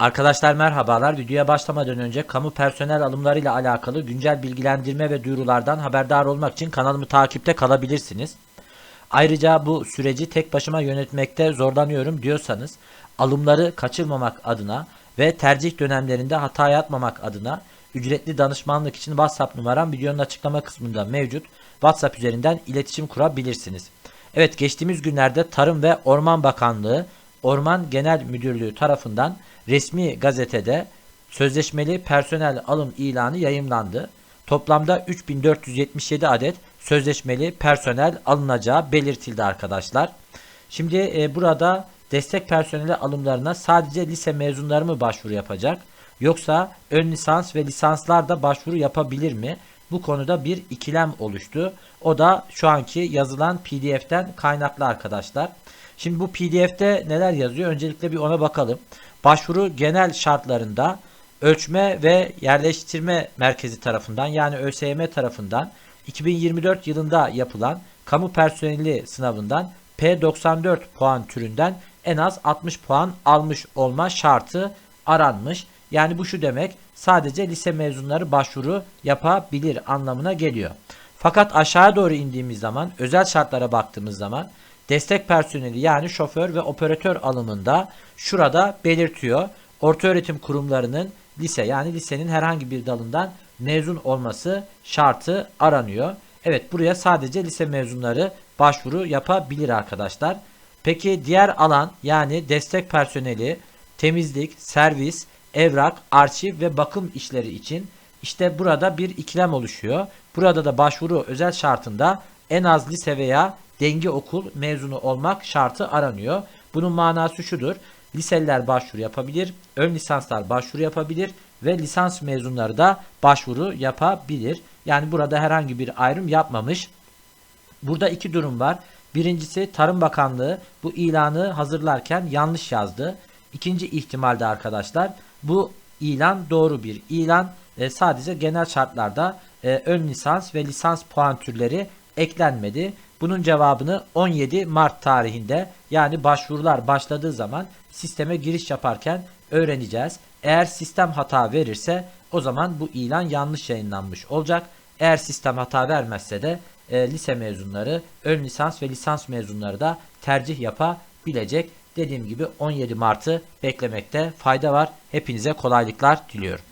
Arkadaşlar merhabalar. Videoya başlamadan önce kamu personel alımlarıyla alakalı güncel bilgilendirme ve duyurulardan haberdar olmak için kanalımı takipte kalabilirsiniz. Ayrıca bu süreci tek başıma yönetmekte zorlanıyorum diyorsanız alımları kaçırmamak adına ve tercih dönemlerinde hata yapmamak adına ücretli danışmanlık için WhatsApp numaram videonun açıklama kısmında mevcut. WhatsApp üzerinden iletişim kurabilirsiniz. Evet geçtiğimiz günlerde Tarım ve Orman Bakanlığı Orman Genel Müdürlüğü tarafından resmi gazetede sözleşmeli personel alım ilanı yayımlandı. Toplamda 3477 adet sözleşmeli personel alınacağı belirtildi arkadaşlar. Şimdi e, burada destek personeli alımlarına sadece lise mezunları mı başvuru yapacak? Yoksa ön lisans ve lisanslar da başvuru yapabilir mi? Bu konuda bir ikilem oluştu. O da şu anki yazılan PDF'den kaynaklı arkadaşlar. Şimdi bu PDF'te neler yazıyor? Öncelikle bir ona bakalım. Başvuru genel şartlarında ölçme ve yerleştirme merkezi tarafından yani ÖSYM tarafından 2024 yılında yapılan kamu personeli sınavından P94 puan türünden en az 60 puan almış olma şartı aranmış. Yani bu şu demek sadece lise mezunları başvuru yapabilir anlamına geliyor. Fakat aşağı doğru indiğimiz zaman özel şartlara baktığımız zaman destek personeli yani şoför ve operatör alımında şurada belirtiyor. Ortaöğretim kurumlarının lise yani lisenin herhangi bir dalından mezun olması şartı aranıyor. Evet buraya sadece lise mezunları başvuru yapabilir arkadaşlar. Peki diğer alan yani destek personeli, temizlik, servis, evrak, arşiv ve bakım işleri için işte burada bir ikilem oluşuyor. Burada da başvuru özel şartında en az lise veya denge okul mezunu olmak şartı aranıyor. Bunun manası şudur. Liseliler başvuru yapabilir, ön lisanslar başvuru yapabilir ve lisans mezunları da başvuru yapabilir. Yani burada herhangi bir ayrım yapmamış. Burada iki durum var. Birincisi Tarım Bakanlığı bu ilanı hazırlarken yanlış yazdı. İkinci ihtimalde arkadaşlar bu ilan doğru bir ilan. E, sadece genel şartlarda e, ön lisans ve lisans puan türleri eklenmedi. Bunun cevabını 17 Mart tarihinde yani başvurular başladığı zaman sisteme giriş yaparken öğreneceğiz. Eğer sistem hata verirse o zaman bu ilan yanlış yayınlanmış olacak. Eğer sistem hata vermezse de e, lise mezunları, ön lisans ve lisans mezunları da tercih yapabilecek. Dediğim gibi 17 Mart'ı beklemekte fayda var. Hepinize kolaylıklar diliyorum.